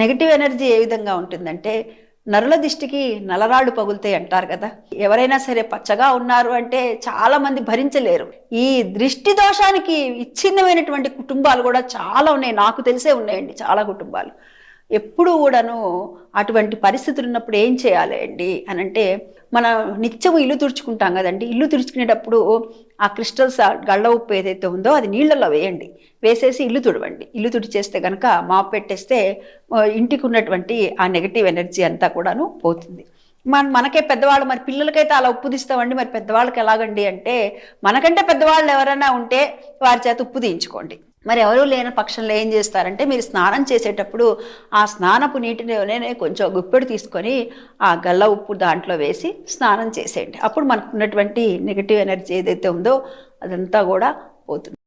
Negative energy ఏ విధంగా ఉంటుందంటే నరుల దిష్టికి నలరాళ్ళు పగులుతాయి అంటారు కదా. ఎవరైనా సరే పచ్చగా ఉన్నారు అంటే చాలా మంది భరించలేరు. ఈ దృష్టి దోషానికి విచ్ఛిన్నమైనటువంటి కుటుంబాలు కూడా చాలా ఉన్నాయి. నాకు తెలిసే ఉన్నాయండి చాలా కుటుంబాలు. ఎప్పుడు కూడాను అటువంటి పరిస్థితులు ఉన్నప్పుడు ఏం చేయాలి అండి అని అంటే మన నిత్యం ఇల్లు తుడుచుకుంటాం కదండి. ఇల్లు తుడుచుకునేటప్పుడు ఆ క్రిస్టల్స్ ఆ గళ్ళ ఉప్పు ఏదైతే ఉందో అది నీళ్ళల్లో వేయండి. వేసేసి ఇల్లు తుడవండి. ఇల్లు తుడిచేస్తే కనుక మాపు పెట్టేస్తే ఇంటికి ఉన్నటువంటి ఆ నెగటివ్ ఎనర్జీ అంతా కూడాను పోతుంది. మన మనకే పెద్దవాళ్ళు మరి పిల్లలకైతే అలా ఉప్పు తీస్తామండి. మరి పెద్దవాళ్ళకి ఎలాగండి అంటే మనకంటే పెద్దవాళ్ళు ఎవరైనా ఉంటే వారి చేత ఉప్పు తీయించుకోండి. మరి ఎవరూ లేని పక్షంలో ఏం చేస్తారంటే మీరు స్నానం చేసేటప్పుడు ఆ స్నానపు నీటిలోనే కొంచెం గుప్పెడు తీసుకొని ఆ గల్ల ఉప్పు దాంట్లో వేసి స్నానం చేసేయండి. అప్పుడు మనకు ఉన్నటువంటి నెగిటివ్ ఎనర్జీ ఏదైతే ఉందో అదంతా కూడా పోతుంది.